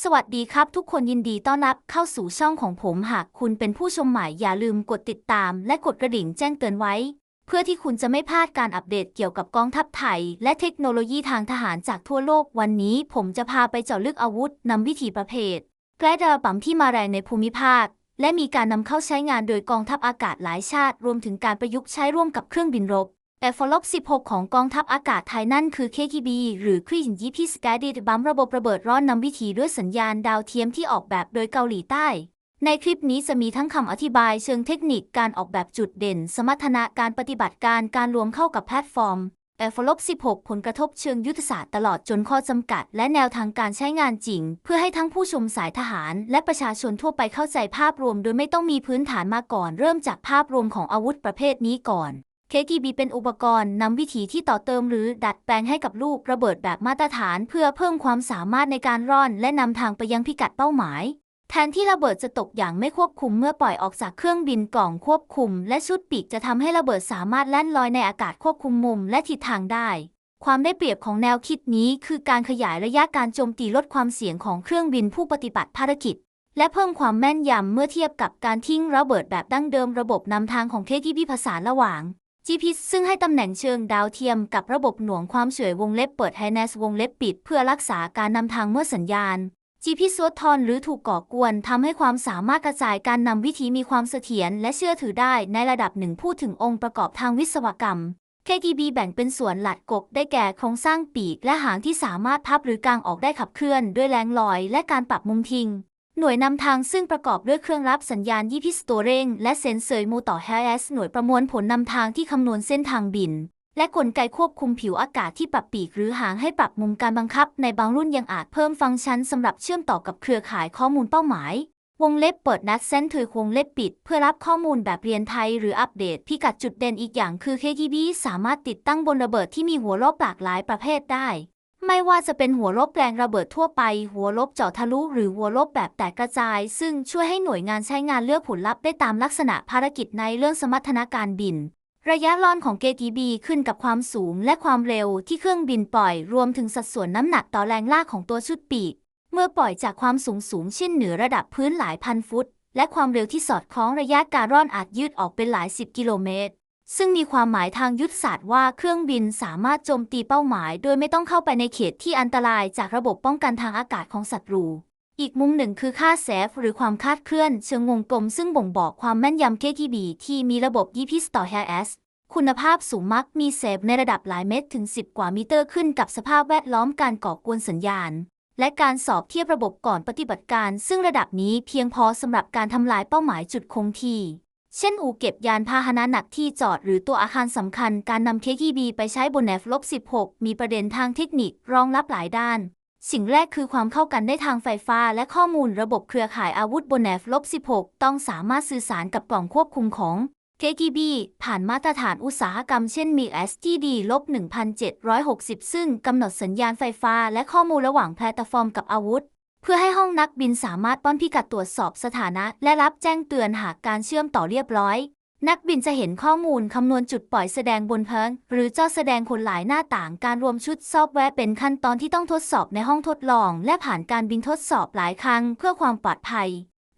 สวัสดีครับทุกคนยินดีต้อนรับเข้าสู่ช่องของผมหากคุณเป็นผู้ชมใหม่อย่าลืมกดติดตามและกดกระดิ่งแจ้งเตือนไว้ เพื่อที่คุณจะไม่พลาดการอัปเดตเกี่ยวกับกองทัพไทย และเทคโนโลยีทางทหารจากทั่วโลกวันนี้ผมจะพาไปเจาะลึกอาวุธนำวิถีประเภทแกลดาปั๊มที่มาแรงในภูมิภาค และมีการนำเข้าใช้งานโดยกองทัพอากาศหลายชาติ รวมถึงการประยุกต์ใช้ร่วมกับเครื่องบินรบ แต่ฟลอป16 ของกองทัพอากาศไทยนั่นคือ KTB หรือ k r i s y p s k a d i d บัมระบบระเบิดร้อนนำวิถีด้วยสัญญาณดาวเทียมที่ออกแบบโดยเกาหลีใต้ ในคลิปนี้จะมีทั้งคำอธิบายเชิงเทคนิคการออกแบบจุดเด่น สมรรถนะการปฏิบัติการการรวมเข้ากับแพลตฟอร์มแต่ฟลอป16 ผลกระทบเชิงยุทธศาสตร์ตลอดจนข้อจำกัด และแนวทางการใช้งานจริง เพื่อให้ทั้งผู้ชมสายทหาร และประชาชนทั่วไปเข้าใจภาพรวม โดยไม่ต้องมีพื้นฐานมาก่อน เริ่มจากภาพรวมของอาวุธประเภทนี้ก่อน KTB เป็นอุปกรณ์นำวิธีที่ต่อเติมหรือดัดแปลงให้กับลูกระเบิดแบบมาตรฐาน เพื่อเพิ่มความสามารถในการร่อน และนำทางไปยังพิกัดเป้าหมาย แทนที่ระเบิดจะตกอย่างไม่ควบคุมเมื่อปล่อยออกจากเครื่องบินกล่องควบคุม และชุดปีกจะทำให้ระเบิดสามารถแล่นลอยในอากาศควบคุมมุมและทิศทางได้ ความได้เปรียบของแนวคิดนี้ คือการขยายระยะการโจมตีลดความเสี่ยงของเครื่องบินผู้ปฏิบัติภารกิจและเพิ่มความแม่นยำเมื่อเทียบกับการทิ้งระเบิดแบบดั้งเดิมระบบนำทางของ KTB ผสานระหว่าง GPS ซึ่งให้ตำแหน่งเชิงดาวเทียมกับระบบหน่วงความเฉยวงเล็บเปิด Harness วงเล็บปิด เพื่อรักษาการนำทางเมื่อสัญญาณ GPS สวดทอนหรือถูกก่อกวนทำให้ความสามารถกระจายการนำวิธีมีความเสถียรและเชื่อถือได้ในระดับหนึ่งพูดถึงองค์ประกอบทางวิศวกรรม KTB แบ่งเป็นส่วนหลักกกได้แก่โครงสร้างปีกและหางที่สามารถพับหรือกางออกได้ขับเคลื่อนด้วยแรงลอยและการปรับมุมทิง หน่วยนำทางซึ่งประกอบด้วยเครื่องรับสัญญาณยี่พิสตัวเร่ง และเซ็นเซอร์มูต่อ HRS หน่วยประมวลผลนำทางที่คำนวณเส้นทางบิน และกลไกควบคุมผิวอากาศที่ปรับปีกหรือหางให้ปรับมุมการบังคับ ในบางรุ่นยังอาจเพิ่มฟังก์ชันสำหรับเชื่อมต่อกับเครือข่ายข้อมูลเป้าหมายวงเล็บเปิดนัดเซนถือวงเล็บปิด เพื่อรับข้อมูลแบบเรียนไทยหรืออัปเดตพิกัดจุดเด่นอีกอย่างคือ KTB สามารถติดตั้งบนระเบิดที่มีหัวลบหลากหลายประเภทได้ ไม่ว่าจะเป็นหัวลบแรงระเบิดทั่วไป หัวลบเจาะทะลุ หรือหัวลบแบบแตกกระจาย ซึ่งช่วยให้หน่วยงานใช้งานเลือกผลลัพธ์ได้ตามลักษณะภารกิจในเรื่องสมรรถนะการบิน ระยะล่อนของ KTB ขึ้นกับความสูงและความเร็วที่เครื่องบินปล่อย รวมถึงสัดส่วนน้ำหนักต่อแรงลากของตัวชุดปีก เมื่อปล่อยจากความสูงสูงเช่นเหนือระดับพื้นหลายพันฟุต และความเร็วที่สอดคล้องระยะการร่อนอาจยืดออกเป็นหลายสิบกิโลเมตร ซึ่งมีความหมายทางยุทธศาสตร์ว่าเครื่องบินสามารถโจมตีเป้าหมาย โดยไม่ต้องเข้าไปในเขตที่อันตรายจากระบบป้องกันทางอากาศของศัตรู อีกมุมหนึ่งคือค่าแสฟหรือความคาดเคลื่อนเชิงวงกลมซึ่งบ่งบอกความแม่นยำ KTB ที่มีระบบ GPS ต่อ HRS คุณภาพสูงมักมีเซฟในระดับหลายเมตรถึง 10 กว่ามิเตอร์ขึ้นกับสภาพแวดล้อมการก่อกวนสัญญาณ และการสอบเทียบระบบก่อนปฏิบัติการ ซึ่งระดับนี้เพียงพอสำหรับการทำลายเป้าหมายจุดคงที่ เช่นอู่เก็บยานพาหนะหนักที่จอดหรือตัวอาคารสำคัญ การนำ KTB ไปใช้บน F-16 มีประเด็นทางเทคนิครองรับหลายด้าน สิ่งแรกคือความเข้ากันได้ทางไฟฟ้าและข้อมูลระบบเครือข่ายอาวุธบน F-16 ต้องสามารถสื่อสารกับกล่องควบคุมของ KTB ผ่านมาตรฐานอุตสาหกรรมเช่นมี STD-1760 ซึ่งกำหนดสัญญาณไฟฟ้าและข้อมูลระหว่างแพลตฟอร์มกับอาวุธ เพื่อให้ห้องนักบินสามารถป้อนพิกัดตรวจสอบสถานะ และรับแจ้งเตือนหากการเชื่อมต่อเรียบร้อย นักบินจะเห็นข้อมูลคำนวณจุดปล่อยแสดงบนเพิงหรือจอแสดงคนหลายหน้าต่างการรวมชุดซอฟต์แวร์เป็นขั้นตอนที่ต้องทดสอบในห้องทดลอง และผ่านการบินทดสอบหลายครั้งเพื่อความปลอดภัย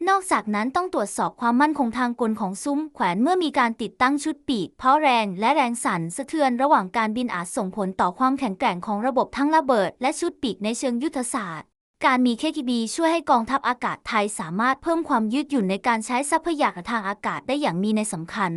นอกจากนั้นต้องตรวจสอบความมั่นคงทางกลของซุ้มแขวนเมื่อมีการติดตั้งชุดปีก เพราะแรงและแรงสั่นสะเทือนระหว่างการบินอาจส่งผลต่อความแข็งแกร่งของระบบทั้งระเบิด และชุดปีกในเชิงยุทธศาสตร์ การมี KTB ช่วยให้กองทัพอากาศไทยสามารถเพิ่มความยืดหยุ่นในการใช้ทรัพยากรทางอากาศได้อย่างมีในสำคัญ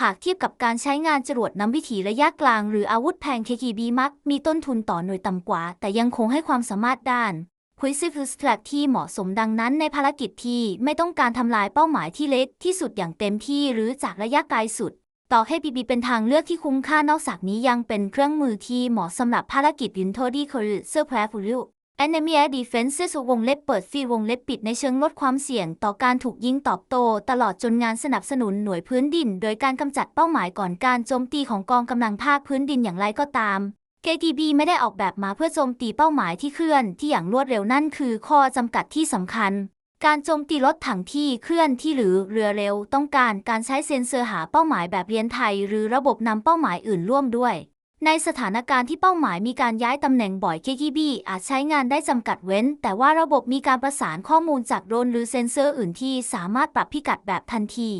หากเทียบกับการใช้งานจรวดนำวิถีระยะกลาง หรืออาวุธแพง KTB มักมีต้นทุนต่อหน่วยต่ำกว่า แต่ยังคงให้ความสามารถด้าน q u i z i f s t r a c ที่เหมาะสมดังนั้นในภารกิจที่ไม่ต้องการทำลายเป้าหมายที่เล็กที่สุดอย่างเต็มที่หรือจากระยะไกลสุด ต่อให้ BB เป็นทางเลือกที่คุ้มค่านอกจากนี้ยังเป็นเครื่องมือที่เหมาะสำหรับภารกิจยินโทดีคอร์เซอร์แพรฟูริ Enemy Defenses วงเล็บเปิดฟีวงเล็บปิดในเชิงลดความเสี่ยงต่อการถูกยิงตอบโต้ตลอดจนงานสนับสนุนหน่วยพื้นดิน โดยการกำจัดเป้าหมายก่อนการโจมตีของกองกำลังภาคพื้นดินอย่างไรก็ตาม KTB ไม่ได้ออกแบบมาเพื่อโจมตีเป้าหมายที่เคลื่อนที่อย่างรวดเร็วนั่นคือข้อจำกัดที่สำคัญ การโจมตีรถถังที่เคลื่อนที่หรือเรือเร็ว ต้องการการใช้เซ็นเซอร์หาเป้าหมายแบบเรียนไทย หรือระบบนำเป้าหมายอื่นร่วมด้วย ในสถานการณ์ที่เป้าหมายมีการย้ายตำแหน่งบ่อย KGB อาจใช้งานได้จำกัดเว้น แต่ว่าระบบมีการประสานข้อมูลจากโดรนหรือเซ็นเซอร์อื่นที่สามารถปรับพิกัดแบบทันที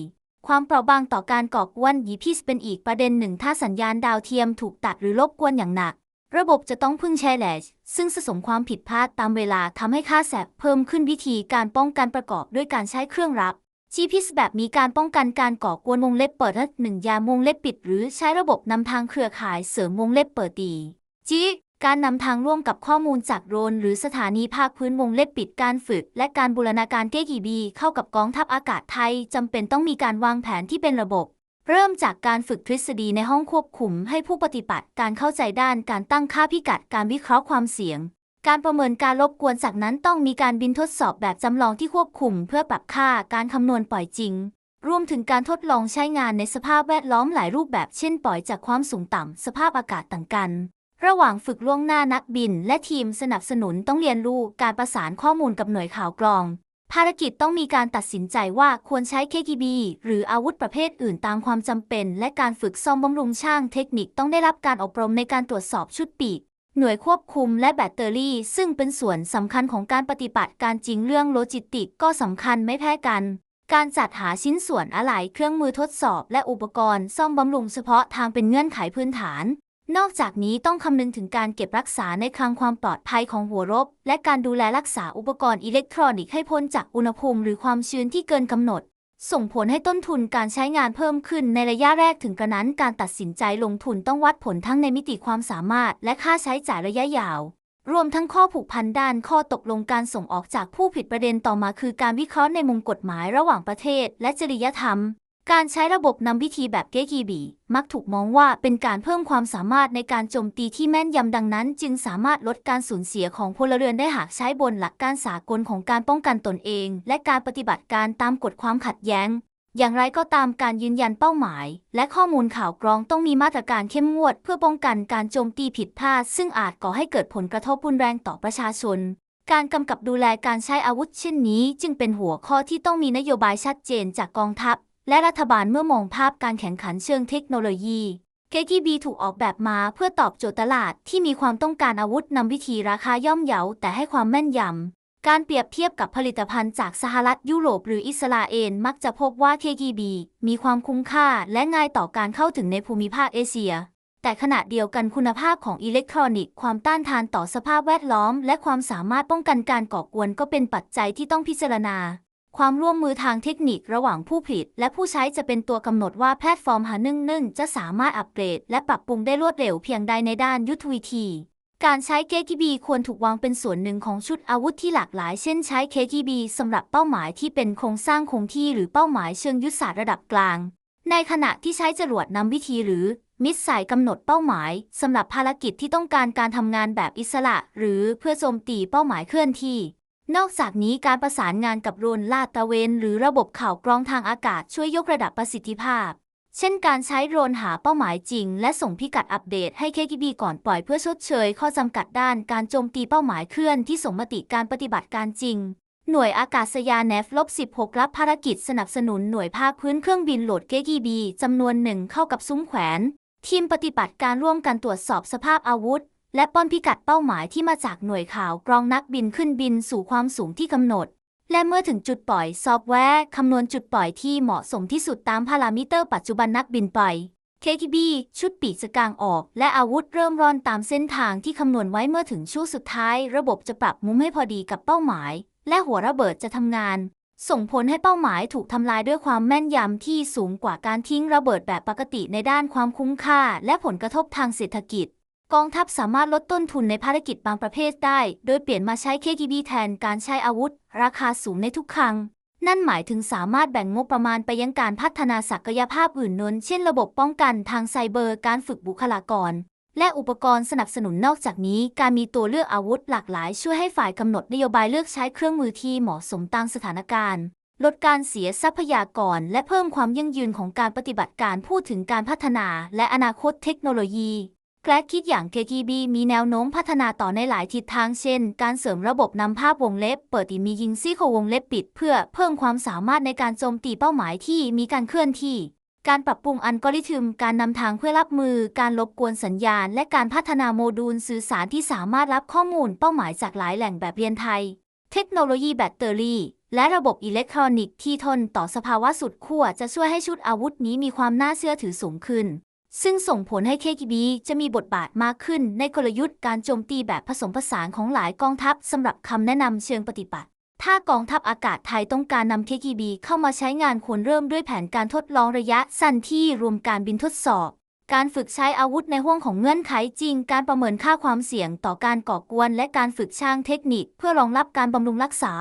ความเปราะบางต่อการก่อกวนยีพิสเป็นอีกประเด็นหนึ่ง ถ้าสัญญาณดาวเทียมถูกตัดหรือรบกวนอย่างหนัก ระบบจะต้องพึ่งแชร์แลชซึ่งสะสมความผิดพลาดตามเวลาทำให้ค่าแสบเพิ่มขึ้นวิธีการป้องกันประกอบด้วยการใช้เครื่องรับ GPS แบบมีการป้องกันการก่อกวนวงเล็บเปิดหนึ่งยามวงเล็บปิด หรือใช้ระบบนำทางเครือข่ายเสริมวงเล็บเปิดดีจีการนำทางร่วมกับข้อมูลจากโดรนหรือสถานีภาคพื้นวงเล็บปิดการฝึก และการบูรณาการเกกีบีเข้ากับกองทัพอากาศไทยจำเป็นต้องมีการวางแผนที่เป็นระบบ เริ่มจากการฝึกทฤษฎีในห้องควบคุมให้ผู้ปฏิบัติการเข้าใจด้านการตั้งค่าพิกัดการวิเคราะห์ความเสี่ยง การประเมินการรบกวนจากนั้นต้องมีการบินทดสอบแบบจำลองที่ควบคุม เพื่อปรับค่าการคำนวณปล่อยจริง รวมถึงการทดลองใช้งานในสภาพแวดล้อมหลายรูปแบบเช่นปล่อยจากความสูงต่ำ สภาพอากาศต่างกัน ระหว่างฝึกล่วงหน้านักบิน และทีมสนับสนุนต้องเรียนรู้การประสานข้อมูลกับหน่วยข่าวกรอง ภารกิจต้องมีการตัดสินใจว่าควรใช้ KGB หรืออาวุธประเภทอื่นตามความจำเป็น และการฝึกซ่อมบำรุงช่างเทคนิคต้องได้รับการอบรมในการตรวจสอบชุดปีก หน่วยควบคุมและแบตเตอรี่ ซึ่งเป็นส่วนสำคัญของการปฏิบัติการจริงเรื่องโลจิสติกก็สำคัญไม่แพ้กัน การจัดหาชิ้นส่วนอะไหล่เครื่องมือทดสอบและอุปกรณ์ ซ่อมบำรุงเฉพาะทางเป็นเงื่อนไขพื้นฐาน นอกจากนี้ต้องคำนึงถึงการเก็บรักษาในคลังความปลอดภัยของหัวรบ และการดูแลรักษาอุปกรณ์อิเล็กทรอนิกส์ให้พ้นจากอุณหภูมิหรือความชื้นที่เกินกำหนด ส่งผลให้ต้นทุนการใช้งานเพิ่มขึ้นในระยะแรกถึงกระนั้นการตัดสินใจลงทุนต้องวัดผลทั้งในมิติความสามารถ และค่าใช้จ่ายระยะยาว รวมทั้งข้อผูกพันด้านข้อตกลงการส่งออกจากผู้ผิดประเด็นต่อมาคือการวิเคราะห์ในมุมกฎหมายระหว่างประเทศ และจริยธรรม การใช้ระบบนำวิธีแบบเกกีบี มักถูกมองว่าเป็นการเพิ่มความสามารถในการโจมตีที่แม่นยำดังนั้น จึงสามารถลดการสูญเสียของพลเรือนได้หากใช้บนหลักการสากลของการป้องกันตนเอง และการปฏิบัติการตามกฎความขัดแย้ง อย่างไรก็ตามการยืนยันเป้าหมาย และข้อมูลข่าวกรองต้องมีมาตรการเข้มงวด เพื่อป้องกันการโจมตีผิดพลาด ซึ่งอาจก่อให้เกิดผลกระทบรุนแรงต่อประชาชนการกำกับดูแลการใช้อาวุธเช่นนี้ จึงเป็นหัวข้อที่ต้องมีนโยบายชัดเจนจากกองทัพ และรัฐบาลเมื่อมองภาพการแข่งขันเชิงเทคโนโลยี KGB ถูกออกแบบมาเพื่อตอบโจทย์ตลาดที่มีความต้องการอาวุธนำวิธีราคาย่อมเยาแต่ให้ความแม่นยำ การเปรียบเทียบกับผลิตภัณฑ์จากสหรัฐยุโรปหรืออิสราเอลมักจะพบว่า KGB มีความคุ้มค่าและง่ายต่อการเข้าถึงในภูมิภาคเอเชีย แต่ขณะเดียวกันคุณภาพของอิเล็กทรอนิกส์ความต้านทานต่อสภาพแวดล้อม และความสามารถป้องกันการก่อกวนก็เป็นปัจจัยที่ต้องพิจารณา ความร่วมมือทางเทคนิคระหว่างผู้ผลิต และผู้ใช้จะเป็นตัวกำหนดว่าแพลตฟอร์มหานึ่งนึ่งจะสามารถอัปเกรด และปรับปรุงได้รวดเร็วเพียงใดในด้านยุทธวิธี การใช้ KGB ควรถูกวางเป็นส่วนหนึ่งของชุดอาวุธที่หลากหลาย เช่นใช้ KGB สำหรับเป้าหมายที่เป็นโครงสร้างคงที่หรือเป้าหมายเชิงยุทธศาสตร์ระดับกลาง ในขณะที่ใช้จรวดนำวิธีหรือมิสไซล์กำหนดเป้าหมายสำหรับภารกิจที่ต้องการการทำงานแบบอิสระ หรือเพื่อโจมตีเป้าหมายเคลื่อนที่ นอกจากนี้การประสานงานกับโรนลาดตะเวน หรือระบบข่าวกรองทางอากาศช่วยยกระดับประสิทธิภาพ เช่นการใช้โดรนหาเป้าหมายจริง และส่งพิกัดอัปเดตให้ KGB ก่อนปล่อยเพื่อชดเชย ข้อจำกัดด้านการโจมตีเป้าหมายเคลื่อนที่ส่งมติการปฏิบัติการจริง หน่วยอากาศยาน F-16 รับภารกิจสนับสนุนหน่วยภาคพื้นเครื่องบินโหลด KGB จำนวนหนึ่งเข้ากับซุ้มแขวน ทีมปฏิบัติการร่วมกันตรวจสอบสภาพอาวุธ และป้อนพิกัดเป้าหมายที่มาจากหน่วยข่าวกรองนักบินขึ้นบินสู่ความสูงที่กำหนด และเมื่อถึงจุดปล่อยซอฟต์แวร์คำนวณจุดปล่อยที่เหมาะสมที่สุดตามพารามิเตอร์ปัจจุบันนักบินไป KGB ชุดปีกจะกางออก และอาวุธเริ่มร่อนตามเส้นทางที่คำนวณไว้เมื่อถึงช่วงสุดท้าย ระบบจะปรับมุมให้พอดีกับเป้าหมาย และหัวระเบิดจะทำงาน ส่งผลให้เป้าหมายถูกทำลายด้วยความแม่นยำที่สูงกว่าการทิ้งระเบิดแบบปกติในด้านความคุ้มค่า และผลกระทบทางเศรษฐกิจ กองทัพสามารถลดต้นทุนในภารกิจบางประเภทได้ โดยเปลี่ยนมาใช้ KGB แทนการใช้อาวุธ ราคาสูงในทุกครั้ง นั่นหมายถึงสามารถแบ่งงบประมาณไปยังการพัฒนาศักยภาพอื่นนนเช่นระบบป้องกันทางไซเบอร์ การฝึกบุคลากร และอุปกรณ์สนับสนุนนอกจากนี้ การมีตัวเลือกอาวุธหลากหลาย ช่วยให้ฝ่ายกำหนดนโยบายเลือกใช้เครื่องมือที่เหมาะสมตามสถานการณ์ลดการเสียทรัพยากร และเพิ่มความยั่งยืนของการปฏิบัติการพูดถึงการพัฒนา และอนาคตเทคโนโลยี แกลคิดอย่าง KGB มีแนวโน้มพัฒนาต่อในหลายทิศทางเช่น การเสริมระบบนำภาพวงเล็บ เปิดอีมียิงซี่โควงเล็บปิด เพื่อเพิ่มความสามารถในการโจมตีเป้าหมายที่มีการเคลื่อนที่ การปรับปรุงอัลกอริทึม การนำทางเพื่อรับมือ การลบกวนสัญญาณ และการพัฒนาโมดูลสื่อสารที่สามารถรับข้อมูลเป้าหมายจากหลายแหล่งแบบเรียนไทย เทคโนโลยีแบตเตอรี่และระบบอิเล็กทรอนิกส์ที่ทนต่อสภาวะสุดขั้วจะช่วยให้ชุดอาวุธนี้มีความน่าเชื่อถือสูงขึ้น ซึ่งส่งผลให้ KGB จะมีบทบาทมากขึ้นในกลยุทธ์การโจมตีแบบผสมผสานของหลายกองทัพสำหรับคำแนะนำเชิงปฏิบัติ ถ้ากองทัพอากาศไทยต้องการนำ KGB เข้ามาใช้งานควรเริ่มด้วยแผนการทดลองระยะสั้นที่รวมการบินทดสอบ การฝึกใช้อาวุธในห้วงของเงื่อนไขจริง การประเมินค่าความเสี่ยงต่อการก่อกวน และการฝึกช่างเทคนิค เพื่อรองรับการบำรุงรักษา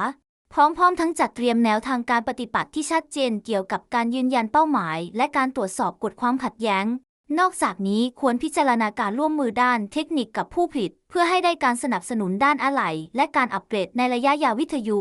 พร้อมๆ ทั้งจัดเตรียมแนวทางการปฏิบัติที่ชัดเจนเกี่ยวกับการยืนยันเป้าหมาย และการตรวจสอบกฎความขัดแย้ง นอกจากนี้ควรพิจารณาการร่วมมือด้านเทคนิคกับผู้ผลิต เพื่อให้ได้การสนับสนุนด้านอะไหล่และการอัปเกรดในระยะยาววิทยุ